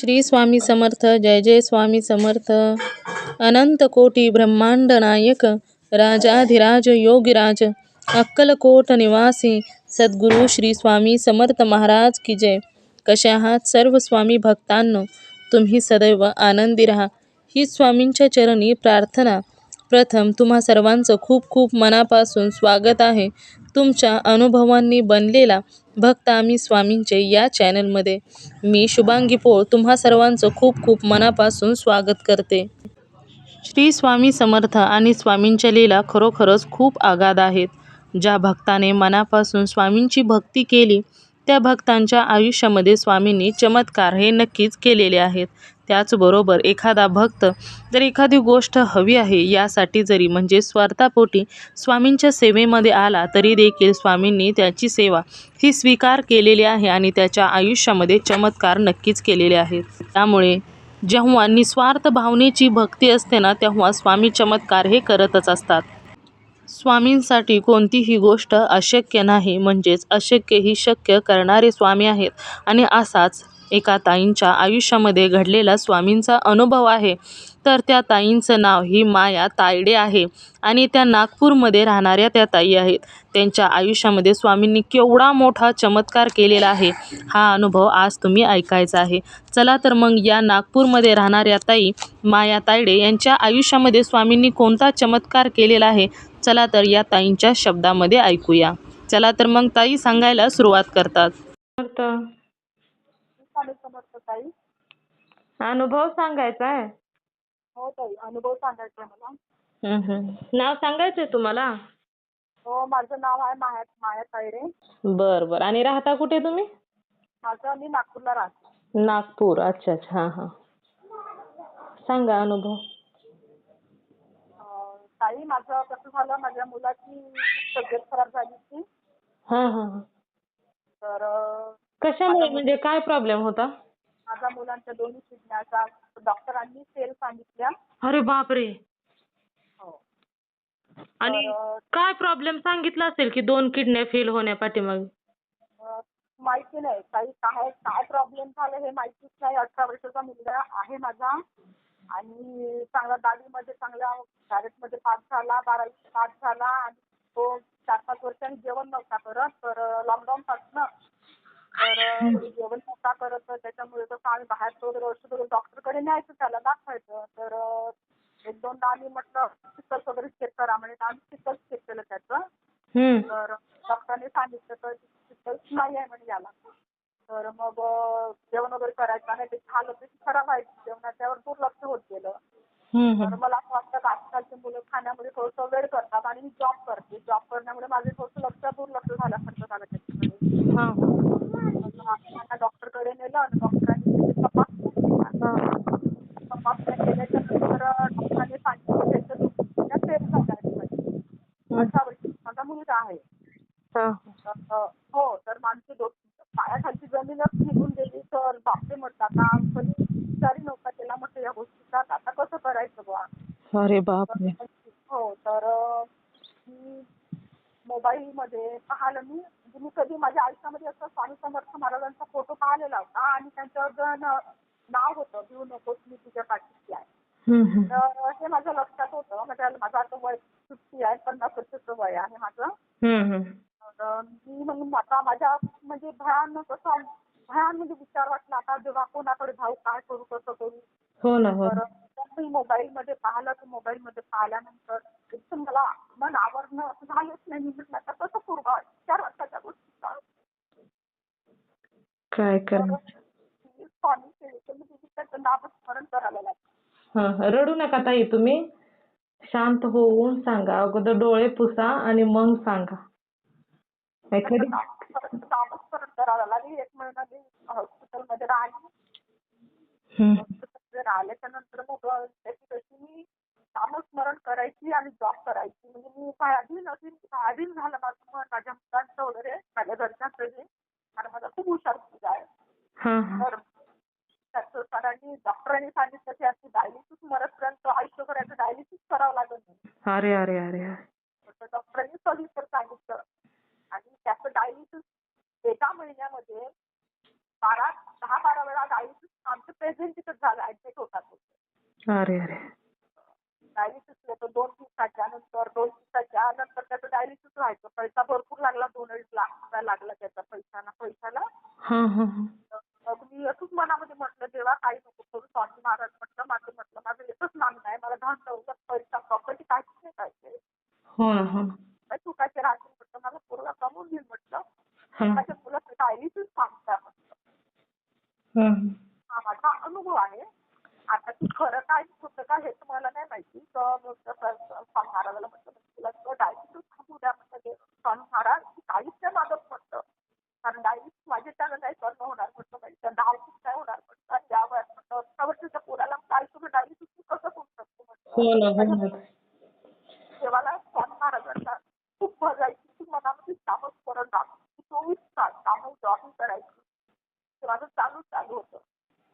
श्री स्वामी समर्थ जय जय स्वामी समर्थ. अनंत कोटी ब्रह्मांड नायक राजाधिराज योगीराज अक्कलकोट निवासी सद्गुरू श्री स्वामी समर्थ महाराज की जय. कशा आहात सर्व स्वामी भक्तांनो तुम्ही सदैव आनंदी राहा. ही स्वामींच्या चरणी प्रार्थना. प्रथम तुम्हा सर्वांचं खूप खूप मनापासून स्वागत आहे. तुमच्या अनुभवांनी बनलेला भक्त आम्ही स्वामींचे या चॅनलमध्ये. मी शुभांगी पोळ तुम्हा सर्वांचं खूप खूप मनापासून स्वागत करते. श्री स्वामी समर्थ आणि स्वामींच्या लीला खरोखरच खूप आगाध आहेत. ज्या भक्ताने मनापासून स्वामींची भक्ती केली त्या भक्तांच्या आयुष्यामध्ये स्वामींनी चमत्कार हे नक्कीच केलेले आहेत. त्याचबरोबर एखादा भक्त जर एखादी गोष्ट हवी आहे यासाठी जरी म्हणजे स्वार्थापोटी स्वामींच्या सेवेमध्ये आला तरी देखील स्वामींनी त्याची सेवा ही स्वीकार केलेली आहे आणि त्याच्या आयुष्यामध्ये चमत्कार नक्कीच केलेले आहेत. त्यामुळे जेव्हा निस्वार्थ भावनेची भक्ती असते ना तेव्हा स्वामी चमत्कार हे करतच असतात. स्वामींसाठी कोणतीही गोष्ट अशक्य नाही म्हणजेच अशक्य ही शक्य करणारे स्वामी आहेत. आणि असाच एका ताईंच्या आयुष्यामध्ये घडलेला स्वामींचा अनुभव आहे. तर त्या ताईंचं नाव ही माया तायडे आहे आणि त्या नागपूरमध्ये राहणाऱ्या त्या ताई आहेत. त्यांच्या आयुष्यामध्ये स्वामींनी केवढा मोठा चमत्कार केलेला आहे हा अनुभव आज तुम्ही ऐकायचा आहे. चला तर मग या नागपूरमध्ये राहणाऱ्या ताई माया तायडे यांच्या आयुष्यामध्ये स्वामींनी कोणता चमत्कार केलेला आहे? चला तर या ताईंच्या शब्दामध्ये ऐकूया. चला तर मग ताई सांगायला सुरुवात करतात. ताई? अनुभव सांगायचा आहे हो ताई अनुभव सांगायचा आहे मला. हम्म, हम्म. नाव सांगायचंय तुम्हाला? हो माझं नाव आहे माया माया तायडे बर बर. आणि राहता कुठे तुम्ही? माझं मी नागपूरला राहते. नागपूर. अच्छा अच्छा. हां हां. सांगा अनुभव. अं, ताई माझं कसं झालं? माझ्या मुलाची तब्येत खराब झाली होती. हां हां हां. तर अं, कशामुळे? म्हणजे काय प्रॉब्लेम होता? माझ्या मुलांच्या दोन्ही किडन्याचा डॉक्टरांनी सेल सांगितल्या. अरे बापरे. हो. आणि तर, काय प्रॉब्लेम सांगितला असेल की दोन किडन्या फेल होण्या पाठीमागे? अं, माहिती नाही. ताई काय काय प्रॉब्लेम झाला हे माहितीच नाही. अठरा वर्षाचा मुलगा आहे माझा. आणि चांगला दहावीमध्ये चांगल्या शाळेमध्ये पास झाला बारावी पास झाला. आणि तो चार पाच वर्षांनी जेवण नव्हता करत. तर लॉकडाऊन पासून तर जेवण नव्हता करत तर त्याच्यामुळे कसं आम्ही बाहेर वगैरे औषध वगैरे डॉक्टरकडे न्यायचं त्याला दाखवायचं. तर एक दोनदा आम्ही म्हटलं सिकल्स वगैरे चेक करा. म्हणजे आम्ही सिकल्स चेक केलं त्याचं. तर डॉक्टरने सांगितलं तर सिकल्स नाही आहे म्हणे याला. तर मग जेवण वगैरे करायचं नाही ते खाल्लं ते खराब व्हायची जेवणात त्यावर दुर्लक्ष होत गेलं. तर. मला असं वाटतं की आजकालची मुलं खाण्यामध्ये थोडंसं वेळ करतात आणि मी जॉब करते. जॉब करण्यामुळे माझे थोडंसं लक्ष दुर्लक्ष झाल्यासारखं झालं त्याच्याकडे हां त्यांना डॉक्टरकडे नेलं आणि डॉक्टरांनी त्याची तपासणी तपासण्या केल्याच्यानंतर डॉक्टरांनी सांगितलं दुखण्यात फेल झाला आहे. म्हणे. अठरा माझा मुलगा आहे. हां. तर, हो माणसे पायाखालची जमीनच निघून गेली तर बापरे म्हटलं आता कधी विचारही नव्हता केला म्हटलं या गोष्टीचा आता कसं करायचं बुवा? अरे बापरे हो तर अं, मी मोबाईलमध्ये पाहिलं मी म्हणजे मी कधी माझ्या आयुष्यामध्ये असं स्वामी समर्थ महाराजांचा फोटो पाहिलेला होता आणि त्यांच्यावर जो न- नाव होतं भिऊ नकोस मी तुझ्या पाठीशी आहे हम्म, हम्म. तर हे माझ्या लक्षात होतं म्हणजे माझं आता वय फिफ्टी आहे पन्नास वर्षाचं वय आहे माझं हम्म, हम्म. तर मी मग आता माझ्या म्हणजे भयानक असं भयान म्हणजे विचार वाटला आता जेव्हा कोणाकडे जाऊ काय करू कसं करू हो ना हो तर ना. मग मी मोबाईलमध्ये पाहिलं तर मोबाईलमध्ये पाहिल्यानंतर एकदम मला मन आवरणं असं झालंच नाही. मी म्हटलं आता कसं करू बा चार वर्षाच्या गोष्टीचा? काय तर करा मी स्वामी सेवेचं मी तिथे त्याचं नामस्मरण करायला लागले. हां रडू नका ताई तुम्ही. शांत होऊन सांगा. अगोदर डोळे पुसा आणि मग सांगा. एखादी नामस्मरण नामस्मरण करायला लागली. एक महिना मी हॉस्पिटलमध्ये राहिली. हम्म. हॉस्पिटलमध्ये राहिल्याच्या नंतर मग त्याची कशी मी नामस्मरण करायची आणि जॉब करायची. म्हणजे मी स्वाधीन अशी स्वाधीन झालं माझं मन माझ्या मुलांचं वगैरे माझ्या घरच्यांचं हे आणि माझा खूप हुशार मुलगा आहे. तर त्याचं सरांनी डॉक्टरांनी सांगितलं की अशी डायलिसिस मरतपर्यंत आयुष्यभराचं डायलिसिस करावं लागत नाही अरे अरे अरे अरे तर डॉक्टरांनी सविस्तर सांगितलं आणि त्याचं डायलिसिस एका महिन्यामध्ये बारा दहा बारा वेळा डायलिसिस आमचे प्रेझेंटीतच झालं ऍडमिट होता तो अरे अरे. डायलिसिस होतं दोन दिवसाच्या नंतर दोन दिवसाच्या नंतर त्याचं डायलिसिस व्हायचं. पैसा भरपूर लागला दोन अडीच लाख रुपये लागला त्याचा पैशाला हा. मग मी असंच मनामध्ये म्हटलं देवा काही नको करू स्वामी महाराज म्हटलं माझं म्हटलं माझं एकच मागणं आहे मला दहा चौदा पैसा प्रॉपर्टी काहीच नाही पाहिजे. हो हो काय तू काय राहशील म्हटलं माझा पोरगा कमवून घेईल म्हटलं? माझ्या मुलाचं डायलिसिस सांगता म्हटलं. हा. माझा अनुभव आहे. खरं काय खोटं काय हे तर मला नाही माहिती. तर स्वामी महाराजाला म्हटलं म्हणजे तुला डायलिसिस थांबू द्या. म्हटलं ते स्वामी महाराज तू काहीच नाही मागत म्हटलं. कारण त्याला नाही होणार म्हटलं म्हणजे होणार म्हटलं? आणि या वयात म्हटलं अठरा वर्षाच्या पोराला काय तुझं डायलिसिस कसं करू शकतो हो ना हो म्हटलं ना देवाला स्वामी महाराजांना खूप भजायची की मनामध्ये कामच करून टाकू चोवीस तास कामं जॉबिंग करायची ते माझं चालू चालू होतं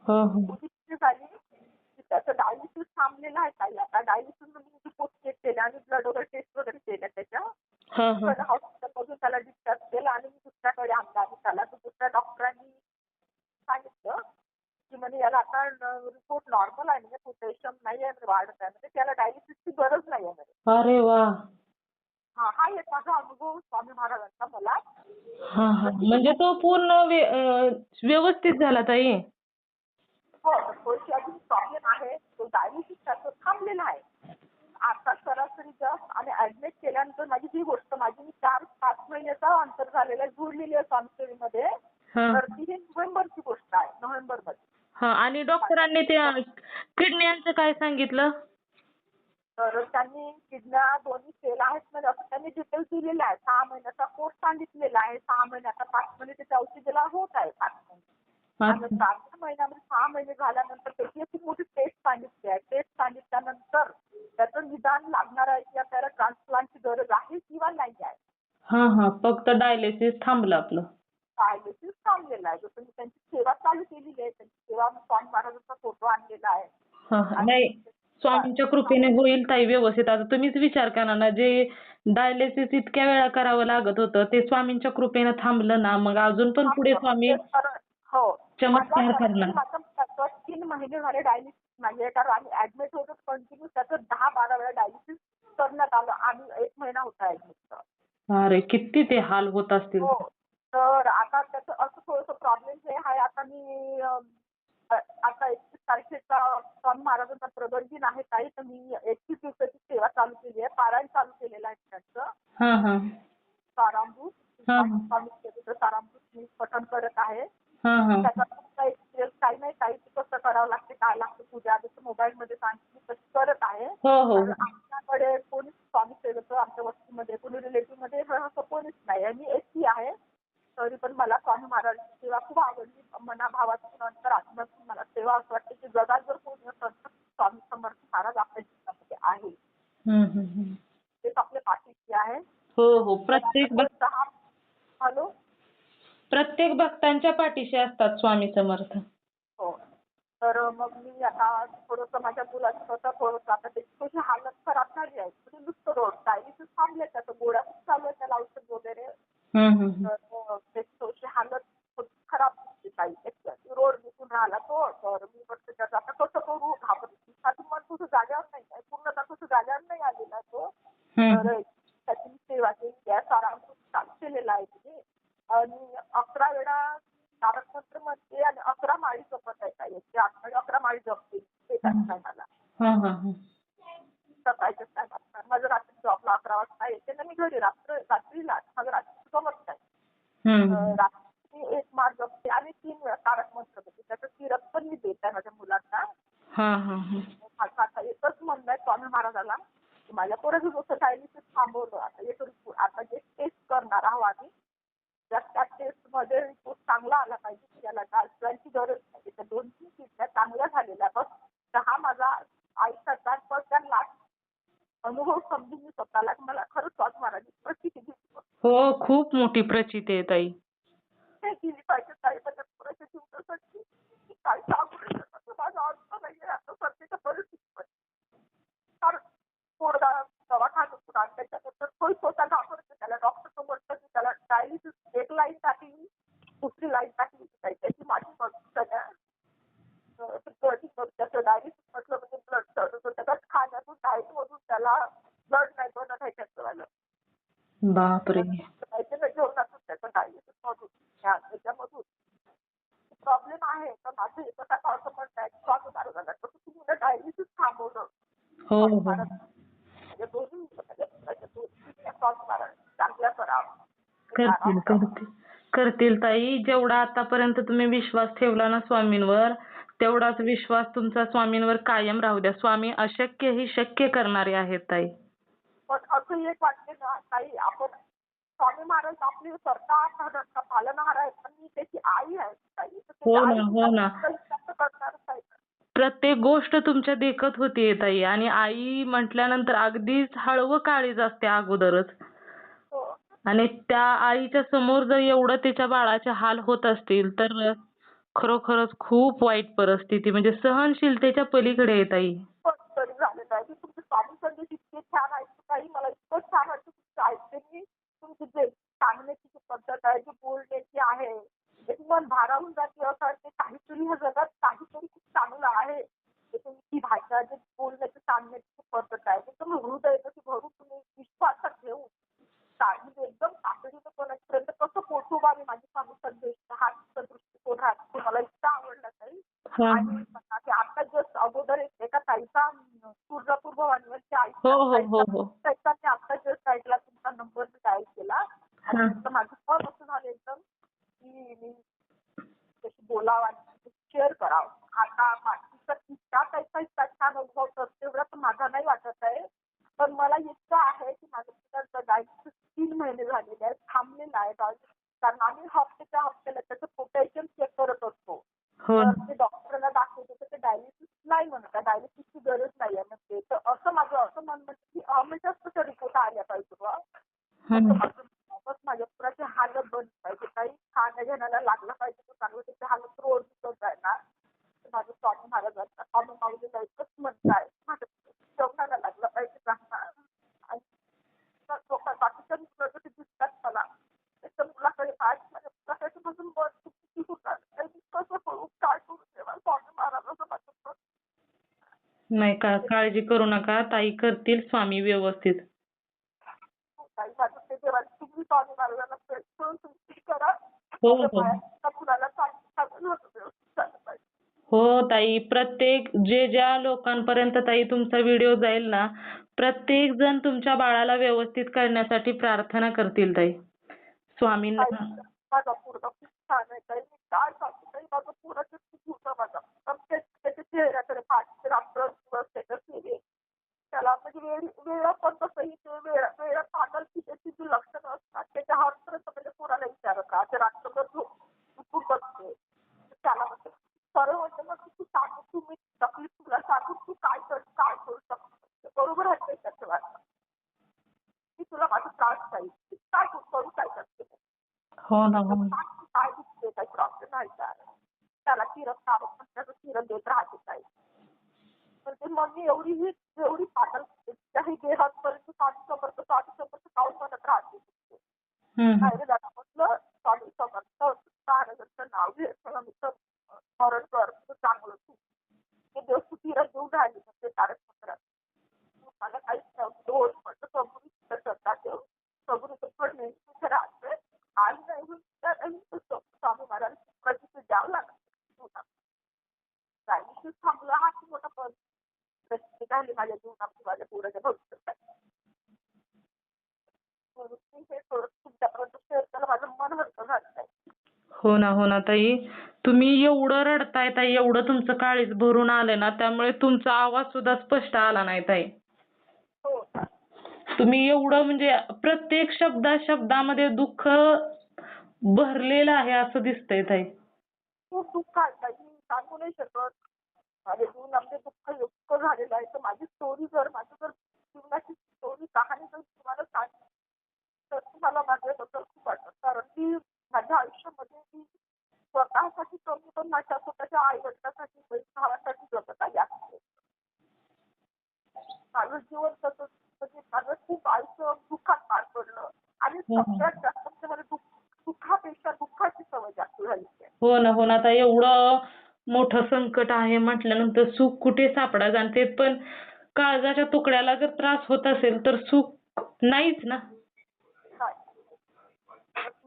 हो हो मुलीची झाली की त्याचं डायलिसिस थांबलेलं आहे काही आता डायलिसिस म्हणजे रिपोर्ट चेक केले आणि ब्लड वगैरे टेस्ट वगैरे केल्या त्याच्या हा हा हॉस्पिटलमधून त्याला डिस्चार्ज केला आणि मी दुसऱ्याकडे आणला आणि त्याला तर दुसऱ्या डॉक्टरांनी सांगितलं की म्हणे याला आता रिपोर्ट नॉर्मल आहे म्हणजे पोटॅशियम नाही आहे वाढत आहे. म्हणजे त्याला डायलिसिसची गरज नाही आहे अरे वा. हा हा एक माझा अनुभव स्वामी महाराजांचा मला. हा हा. म्हणजे तो पूर्ण अं, व्यवस्थित झाला ताई? हो थोडीशी अजून प्रॉब्लेम आहे? तो डायलिसिस त्याचं थांबलेला आहे. आता सरासरी जस्ट आणि ऍडमिट केल्यानंतर माझी ही गोष्ट माझी मी चार पाच महिन्याचा अंतर झालेला आहे जुळलेली आहे ती ही नोव्हेंबरची गोष्ट आहे नोव्हेंबरमध्ये हा आणि डॉक्टरांनी त्या किडण्यांचं काय सांगितलं? तर त्यांनी किडन्या दोन्ही फेल आहेत म्हणजे असं त्यांनी डिटेल्स दिलेले आहे सहा महिन्याचा कोर्स सांगितलेला आहे. सहा महिने आता पाच महिने त्याच्या औषधीला होत आहे पाच महिने. आणि. सातव्या महिन्यामध्ये सहा महिने झाल्यानंतर त्याची खूप मोठी टेस्ट सांगितली आहे. टेस्ट सांगितल्यानंतर त्याचं निदान लागणार आहे की आपल्याला ट्रान्सप्लांटची गरज आहे किंवा नाही आहे. हा हा. फक्त डायलिसिस थांबलं आपलं. डायलिसिस थांबलेला आहे. जसं मी त्यांची सेवा चालू केलेली आहे त्यांची सेवा स्वामी महाराजांचा फोटो आणलेला आहे. नाही स्वामींच्या कृपेने होईल ताई व्यवस्थित. आता तुम्हीच विचार करा ना जे डायलिसिस इतक्या वेळा करावं लागत होतं ते स्वामींच्या कृपेनं थांबलं ना मग अजून पण पुढे स्वामी हो. चमत्कार करणार. तीन महिने झाले डायलिसिस नाहीये कारण आम्ही ऍडमिट होतो कंटिन्यू त्याचं दहा बारा वेळा डायलिसिस करण्यात आलं. आम्ही एक महिना होता ऍडमिट अरे किती ते हाल होत असतील. हो. तर आता त्याचं असं थोडंसं प्रॉब्लेम हे आहे. आता मी आता एकतीस तारखेचा स्वामी महाराजांचा प्रगट दिन आहे काही तर मी एकतीस दिवसाची सेवा चालू केली आहे. पारायण चालू केलेलं आहे त्यांचं. हा. स्वामी सारामृत मी पठण करत आहे. त्याचा फक्त एक काही नाही. काही कसं करावं लागते काय लागतं पूजा जसं मोबाईल मध्ये सांगितली तशी करत आहे. हो हो. आमच्याकडे कोणीच स्वामी सेवेचं आमच्या वस्तीमध्ये कोणी रिलेटिव्हमध्ये हे असं कोणीच नाही मी एकटी आहे. तरी पण मला स्वामी महाराजांची सेवा खूप आवडली. मनाभावातून नंतर आत्म्यातून मला सेवा असं वाटते की जगात जर कोणी तर स्वामी समर्थ महाराज आपल्या जीवनामध्ये आहे. तेच आपल्या पाठीशी आहे. हो हो. प्रत्येक भक्त हॅलो? प्रत्येक भक्तांच्या पाठीशी असतात स्वामी समर्थ. हो. तर मग मी आता थोडंसं माझ्या मुलाचं स्वतः थोडंसं आता त्याची थोडी हालत खराब झाली आहे. म्हणजे नुसतं रोड डायलिसिस थांबले त्याचं गोळ्या खूप चालू आहे त्याला औषध वगैरे हम्म, हम्म, हम्म. तर त्याची थोडीशी हालत थोडी खराब दिसते काही त्याची रोड दिसून राहिला तो तर मी म्हटलं त्याचं आता कसं करू? घाबरली. मन कुठं जाग्यावर नाही पूर्णतः कुठं जाग्यावर नाही आलेला तो. तर त्याची सेवा केली आहे चालू केलेला आहे. अनुभव समजून मी स्वतःला मला खरंच स्वामी प्रचिती दिली हो खूप मोठी प्रचिती आहे ताई. ते केली पाहिजे काही पण पुरेशी जीवनासाठी की काही सांगू शकत माझा अर्थ नाहीये आता सध्याच्या परिस्थितीमध्ये कारण आणि त्याच्यानंतर तो स्वतः घाबरतो त्याला डॉक्टर म्हटलं की त्याला डायलिसिस एक लाईन टाकली दुसरी लाईन टाकली काय त्याची माझी मदत डायरेक्ट म्हटलं म्हणजे ब्लड चढत होतं खाण्यातून डाएटमधून त्याला ब्लड नाही बनत त्याचं बापरे. जेवणातून त्याचं मधून प्रॉब्लेम आहे तर माझं आता असं आहे तर तुम्ही डायलिसिस थांबवलं हो. म्हणजे दोन्ही चांगल्या करावं करतील. करतील ताई जेवढा आतापर्यंत तुम्ही विश्वास ठेवला ना स्वामींवर तेवढाच विश्वास तुमचा स्वामींवर कायम राहू द्या. स्वामी अशक्य ही शक्य करणारे आहेत ताई. पण असं एक वाटते ना काही आपण स्वामी महाराज आपले स्वतः पालनहार आहेत पण मी त्याची आई आहे हो ना, हो ना. प्रत्येक गोष्ट तुमच्या देखत होतीये ताई. आणि आई म्हटल्यानंतर अगदीच हळवं काळीज असते अगोदरच. हो. आणि त्या आईच्या समोर जर एवढं तिच्या बाळाचे हाल होत असतील तर खरोखरच खूप वाईट परिस्थिती म्हणजे सहनशीलतेच्या पलीकडे आहे ताई. पण तरी झालेलं आहे की तुमचे स्वामी संदेश इतके छान आहेत काही मला इतकं छान वाटतं तुमचं ऐकते मी तुमची जे सांगण्याची जी पद्धत आहे जी बोलण्याची आहे एक मन भारावून जाते असं वाटते काहीतरी ह्या जगात काहीतरी खूप चांगलं आहे ते तुमची भाषा जे बोलण्याची सांगण्याची जी पद्धत आहे ते तुम्ही हृदय जशी भरून तुम्ही विश्वासात ठेवून सा- म्हणजे एकदम तातडीनं कोणापर्यंत कसं पोहोचवा मी माझी स्वामी संदेश हा तुमचा दृष्टिकोन राहतो ते मला इतका आवडला काही हा. आणि आता जस्ट अगोदर एक- ताईचा तुळजापूर भवानीवरची आई हो हो हो हो. त्याचा मी आता जस्ट ऐकला तुमचा नंबर मी डायल केला हा. आणि माझं पण असं झालं एकदम की मी त्याशी बोलावं आणि शेअर करावं आता बाकीचा इतका त्याचा इतका छान अनुभव तर तेवढा तर माझा नाही वाटत आहे पण मला इतकं आहे की माझ्या मुलाचं डायलिसिस तीन महिने झालेले आहेत थांबलेलं आहे डायलिसिस कारण आम्ही हप्त्याच्या हप्त्याला त्याचं पोटॅशियम चेक करत असतो हो तर ते डॉक्टरला दाखवतो तर ते डायलिसिस नाही म्हणत आहे डायलिसिसची गरज नाही आहे म्हणते तर असं माझं असं मन म्हणतं की हमेशाच त्याच्या रिपोर्ट आल्या पाहिजे बुवा असं हम्म. माझं बस माझ्या पुराची हालत बंद पाहिजे काही खाण्या घेण्याला लागलं पाहिजे तर चांगलं त्याची हालत रोड दिसत आहे ना तर माझं स्वामी महाराजांचा स्वामी माऊलीला एकच म्हणणं आहे माझ्या जेवणाला लागलं पाहिजे चांगला आणि तर लोक बाकीच्या मुलं जसे दिसतात मला त्याच्या मुलाकडे पाय माझ्या मुलाकडे बसून वर चुकी होतात काही कसं करू काय करू तेव्हा स्वामी महाराजाचं माझं पण नाही का? काळजी करू नका. ताई करतील स्वामी व्यवस्थित. माझं ते तुम्ही स्वामी महाराजांना करा हो, हो. होतं व्यवस्थित झालं पाहिजे हो ताई. प्रत्येक जे ज्या लोकांपर्यंत ताई तुमचा व्हिडिओ जाईल ना प्रत्येक जण तुमच्या बाळाला व्यवस्थित करण्यासाठी प्रार्थना करतील ताई. स्वामींना ताई, माझा पूर्ण खूप छान आहे ताई मी काय सांगू ताई माझं पूर्ण खूप होतं माझा प्रत्येक त्याच्या चेहऱ्याकडे पाच रात्र दिवस त्याच्या सेवे त्याला म्हणजे वेळ वेळ पण तसंही ते वेळ वेळ पागल की त्याची जी लक्षणं असतात त्याच्या हरपर्यंत म्हणजे पोराला विचारत राहते रात्रभर झोप उठून बसते त्याला म्हणजे सरळ म्हणजे मग तू सांगू तुम्ही तकलीफ तुला सांगू तू काय कर काय करू शकतो बरोबर आहे ते त्याचं वाटतं की तुला माझा त्रास पाहिजे काय करू करू काय करते हो ना हो ना. काय दिसते काही प्रॉब्लेम आहे का त्याला किरण काढून पण त्याचं किरण देत राहते काही तर ते मग मी एवढी ही एवढी पातळ त्याही देहातपर्यंत साधी समर्थ साधी समर्थ काऊन म्हणत राहते हम्म, हम्म. बाहेर जाणं म्हटलं स्वामी समर्थ महाराजांचं नाव घे. मला नुसतं स्मरण कर. चांगलं तू ते देव तू किरण देऊन राहिली म्हणजे तारक मंत्रात मला काहीच नव्हतं दोन म्हटलं सबुरी करतात देव सबुरी पण नेहमी तिथे राहते आई नाही होईल तर नाही तर स्वामी महाराज प्रतिष्ठित द्यावं लागतं डायलिसिस थांबलं हा खूप मोठा पण प्रतिष्ठित झाली माझ्या जीवनात माझ्या पोराच्या भविष्यात म्हणून मी हे थोडं तुमच्यापर्यंत शेअर केलं माझं मन हलकं झालं आहे हो ना हो ताई. तुम्ही एवढं रडताय ताई एवढं तुमचं काळीज भरून आलंय ना त्यामुळे तुमचा आवाज सुद्धा स्पष्ट आला नाही ताई. हो? तुम्ही एवढं म्हणजे प्रत्येक शब्दा शब्दामध्ये दुःख भरलेलं आहे असं दिसतंय ताई. खूप दुःख आहे ताई. मी सांगू नाही शकत. दुःख झालेलं आहे. तर माझी स्टोरी जर माझी जर जीवनाची स्टोरी कहाणी जर तुम्हाला सांगितली तर तुम्हाला माझ्याबद्दल खूप वाटतं. कारण की माझ्या आयुष्यामध्ये मी स्वतःसाठी कमी पण माझ्या स्वतःच्या आई वडिलांसाठी भावासाठी जगत आली आहे. माझं जीवन तसं म्हणजे माझं खूप आयुष्य दुःखात पार पडलं. आणि. सगळ्यात जास्त म्हणजे मला दुःख दुःखापेक्षा दुःखाची सवय जास्त झाली हो ना हो ना. ताई एवढं मोठं संकट आहे म्हटल्यानंतर सुख कुठे सापडायचं आणि ते पण काळजाच्या तुकड्याला जर त्रास होत असेल तर सुख नाहीच ना.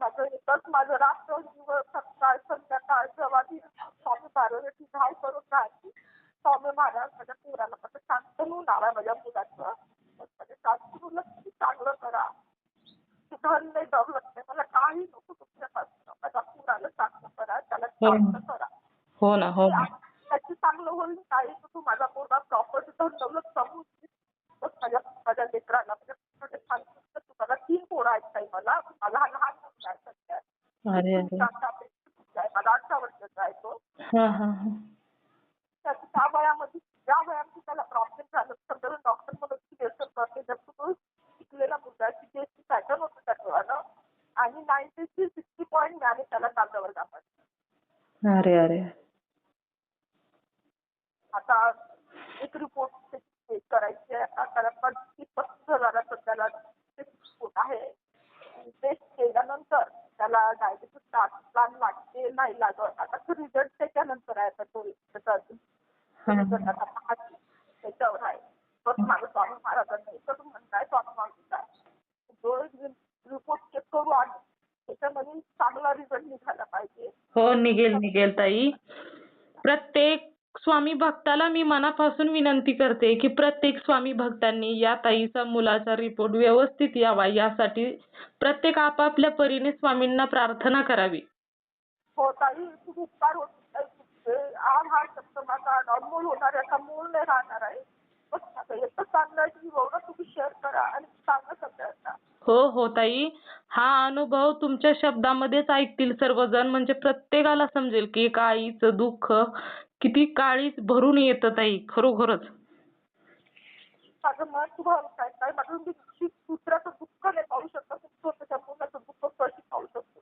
माझं एकच माझं रात्र दिवस सकाळ संध्याकाळ जेव्हा ती स्वामी महाराजांची धाव करत राहते स्वामी महाराज माझ्या पोराला माझं शांतनू नाव आहे माझ्या मुलाचं. माझ्या शांतनूला किती चांगलं करा. ते धन नाही दौलत नाही मला काही नको तुमच्यापासून. माझ्या पोराला चांगलं करा त्याला चांगलं करा. हो ना हो त्याची चांगलं होईल काही तू माझा पोरगा प्रॉपर्टी धन दे. बस माझ्या माझ्या लेकराला माझ्या तुम्हाला तीन पोरं आहेत काही मला. हा लहान आहे सध्या अरे. अरे मुलगा आहे. माझा अठरा वर्षाचा आहे तो हा हा हा. त्याच्या त्या वयामध्ये ज्या वयामध्ये त्याला प्रॉब्लेम झालं. सगळं डॉक्टर म्हणत की व्यसन करते जर तो शिकलेला मुलगा सीबीएससी पॅटर्न होतं त्या डोळ्यानं आणि नाईन्टीची सिक्स्टी पॉईंट मिळाले त्याला चांगल्या वर्गामध्ये अरे अरे. आता एक रिपोर्ट करायची आहे. त्याला पस्तीस हजाराचं त्याला रिपोर्ट आहे. टेस्ट केल्यानंतर त्याला डायबिटीस प्लान लागते नाही लागत. आता तो रिझल्ट त्याच्यानंतर आहे आता तो त्याचा अजून. त्याच्यावर आहे. बस माझं स्वामी महाराजांना एकच म्हणताय स्वामी महाराजांचा जो रिपोर्ट चेक करू आणि त्याच्यामध्ये चांगला रिझल्ट निघाला पाहिजे. हो निघेल निघेल ताई. प्रत्येक स्वामी भक्ताला मी मनापासून विनंती करते की प्रत्येक स्वामी भक्तांनी या ताईचा मुलाचा रिपोर्ट व्यवस्थित यावा. यासाठी प्रत्येक आपापल्या परीने स्वामींना प्रार्थना करावी. हो ताई खूप उपकार होत आर हा शब्द माझा नॉर्मल होणार आहे असा मूळ नाही राहणार आहे. हो हो ताई. हा अनुभव तुमच्या शब्दामध्येच ऐकतील सर्वजण. म्हणजे प्रत्येकाला समजेल की एका आईचं दुःख किती काळीच भरून येतं ताई खरोखरच. माझं मन आहे ताई माझं मी दुसऱ्याचं दुःख नाही पाहू शकत मुलाचं दुःख कशी पाहू शकतो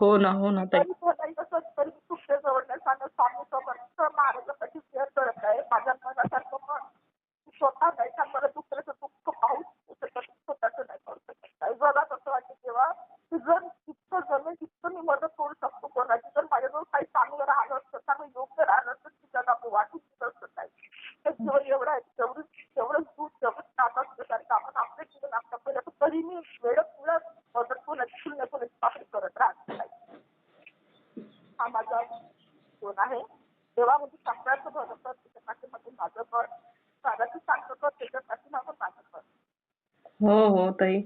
हो ना हो ना ताई तरी बोलाय कसं तरी मी तुमच्या जवळ नाही सांगत स्वामी समर्थ महाराजासाठी शेअर करत आहे माझ्या मनासारखं मन मी स्वतः नाही का मला दुसऱ्याचं दुःख पाहू शकत स्वतःचं नाही पाहू शकत ताई जगात असं वाटतं तेव्हा की जर जितकं जमेल तितकं मी मदत करू शकतो कोणाची जर माझ्याजवळ काही चांगलं राहिलं असतं चांगलं योग्य राहिलं असतं ती जगात वाटून दिलं असतं ताई तर जेवढं एवढं आहे तेवढं तेवढं दूध तेवढं ताक असतं कारण का आपण आपल्या जीवन आपल्या पहिलं तरी मी वेळच वेळच मदत कोणाची शून्य कोणाची पाकडी करत राहते ताई हा माझा दोन आहे देवामध्ये सगळ्याचं भर असतं त्याच्या पाठीमागे माझं भर साधाचं चांगलं कर त्याच्या पाठीमागं माझं भर हो हो ताई.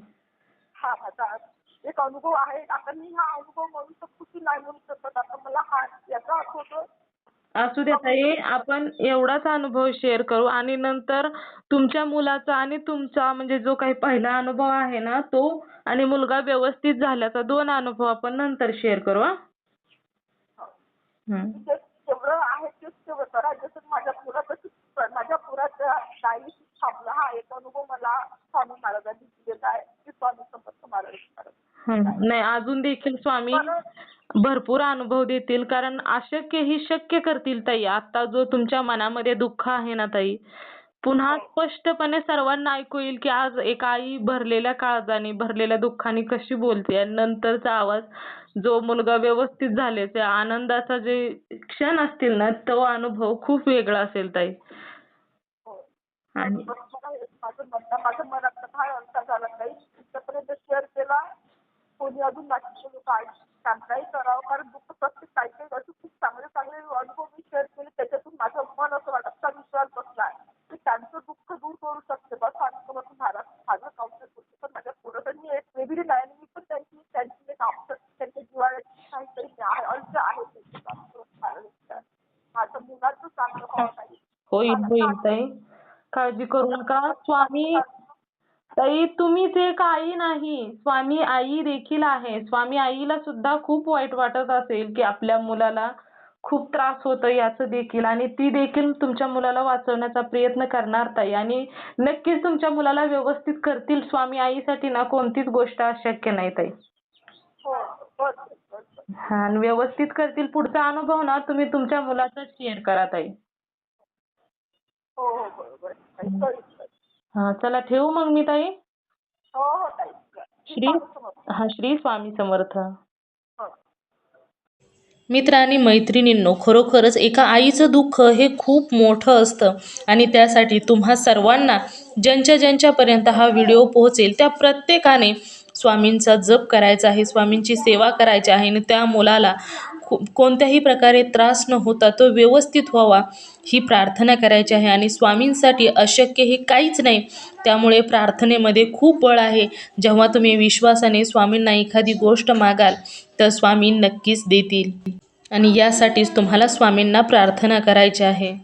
हा माझा एक अनुभव आहे. आता मी हा अनुभव म्हणू शकतो की नाही म्हणू शकत. आता मला हा याचा अर्थ होतो असू दे ताई. आपण एवढाच अनुभव शेअर करू. आणि नंतर तुमच्या मुलाचा आणि तुमचा म्हणजे जो काही पहिला अनुभव आहे ना तो आणि मुलगा व्यवस्थित झाल्याचा दोन अनुभव आपण नंतर शेअर करू हा. हम्म. जे जेवढं आहे तेच तेवढं करा. जसं माझ्या पुराचं माझ्या पुराच्या डायलिसिस थांबलं. हा एक अनुभव मला स्वामी महाराजांनी दिलेला आहे. की स्वामी समर्थ महाराज. नाही अजून देखील स्वामी भरपूर अनुभव देतील. कारण अशक्य ही शक्य करतील ताई. आता जो तुमच्या मनामध्ये दुःख आहे ना ताई पुन्हा स्पष्टपणे सर्वांना ऐकू येईल की आज एक आई भरलेल्या काळजाने भरलेल्या दुःखाने कशी बोलते. आणि नंतरचा आवाज जो मुलगा व्यवस्थित झाल्याचे आनंदाचा जे क्षण असतील ना तो अनुभव खूप वेगळा असेल ताई. हो आणि माझं म्हणणं माझं मनातलं फार अंतर झाला नाही. तुमच्यापर्यंत शेअर केला. कोणी अजून बाकीचे लोक काही करावं. कारण दुःख प्रत्येक काही काही असे खूप चांगले चांगले अनुभव मी शेअर केले. त्याच्यातून माझं मन असं वाटतं विश्वास बसला की त्यांचं दुःख दूर करू शकते. बस महाराज माझं काउन्सिल करते पण माझ्या पुढं एक वेगळी नाही मी पण त्यांची त्यांची एक आवश्यक त्यांच्या जिवाळ्याची काहीतरी आहे अंश आहे. त्यांच्या माझं मुलाचं चांगलं होईल होईल ताई काळजी करू नका स्वामी ताई तुम्हीच एक आई नाही स्वामी आई देखील आहे. स्वामी आईला सुद्धा खूप वाईट वाटत असेल की आपल्या मुलाला खूप त्रास होतो याचं देखील आणि ती देखील तुमच्या मुलाला वाचवण्याचा प्रयत्न करणार ताई. आणि नक्कीच तुमच्या मुलाला व्यवस्थित करतील. स्वामी आईसाठी ना कोणतीच गोष्ट अशक्य नाही ताई. हो बस हा. आणि व्यवस्थित करतील. पुढचा अनुभव ना तुम्ही तुमच्या मुलाचा शेअर करा ताई. हो हो बरोबर. हा चला ठेवू मग मी ताई? हो हो ताई. श्री हा श्री स्वामी समर्थ. हो. मित्र आणि मैत्रिणींनो खरोखरच एका आईचं दुःख हे खूप मोठं असतं आणि त्यासाठी तुम्हा सर्वांना ज्यांच्या ज्यांच्यापर्यंत हा व्हिडिओ पोहोचेल त्या प्रत्येकाने स्वामींचा जप करायचा आहे स्वामींची सेवा करायची आहे आणि त्या मुलाला कोणत्याही प्रकारे त्रास न होता तो व्यवस्थित व्हावा ही प्रार्थना करायची आहे. आणि स्वामींसाठी अशक्य हे काहीच नाही. त्यामुळे प्रार्थनेमध्ये खूप बळ आहे. जेव्हा तुम्ही विश्वासाने स्वामींना एखादी गोष्ट मागाल तर स्वामी नक्कीच देतील. आणि यासाठीच तुम्हाला स्वामींना प्रार्थना करायची आहे.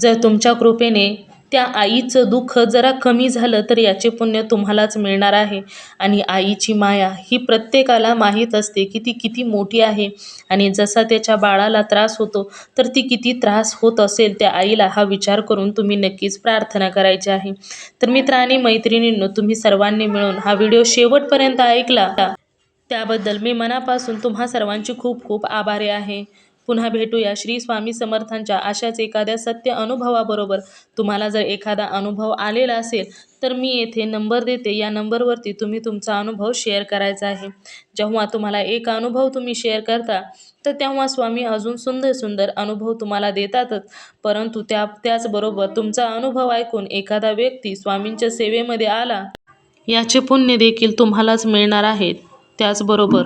जर तुमच्या कृपेने त्या आईचं दुःख जरा कमी झालं तर याचे पुण्य तुम्हालाच मिळणार आहे. आणि आईची माया ही प्रत्येकाला माहीत असते की ती किती मोठी आहे. आणि जसा त्याच्या बाळाला त्रास होतो तर ती किती त्रास होत असेल त्या आईला हा विचार करून तुम्ही नक्कीच प्रार्थना करायची आहे. तर मित्र आणि मैत्रिणींनो तुम्ही सर्वांनी मिळून हा व्हिडिओ शेवटपर्यंत ऐकला. त्याबद्दल मी मनापासून तुम्हा सर्वांची खूप खूप आभारी आहे. पुन्हा भेटूया. श्री स्वामी समर्थांच्या अशाच एखाद्या सत्य अनुभवाबरोबर तुम्हाला जर एखादा अनुभव आलेला असेल तर मी येथे नंबर देते. या नंबरवरती तुम्ही तुमचा अनुभव शेअर करायचा आहे. जेव्हा तुम्हाला एक अनुभव तुम्ही शेअर करता तर तेव्हा स्वामी अजून सुंदर सुंदर अनुभव तुम्हाला देतातच. परंतु त्या त्याचबरोबर तुमचा अनुभव ऐकून एखादा व्यक्ती स्वामींच्या सेवेमध्ये आला याचे पुण्य देखील तुम्हालाच मिळणार आहे. त्याचबरोबर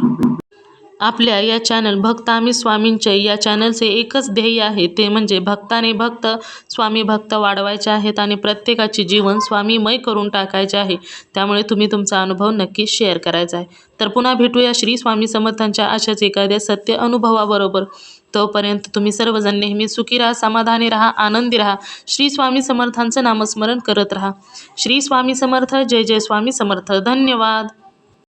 आपल्या या चॅनल भक्त आम्ही स्वामींचे या चॅनलचे एकच ध्येय आहे ते म्हणजे भक्ताने भक्त स्वामी भक्त वाढवायचे आहेत आणि प्रत्येकाचे जीवन स्वामीमय करून टाकायचे आहे. त्यामुळे तुम्ही तुमचा अनुभव नक्कीच शेअर करायचा आहे. तर पुन्हा भेटूया श्री स्वामी समर्थांच्या अशाच एखाद्या सत्य अनुभवाबरोबर. तोपर्यंत तुम्ही सर्वजण नेहमी सुखी राहा समाधानी राहा आनंदी राहा. श्री स्वामी समर्थांचं नामस्मरण करत राहा. श्री स्वामी समर्थ जय जय स्वामी समर्थ. धन्यवाद.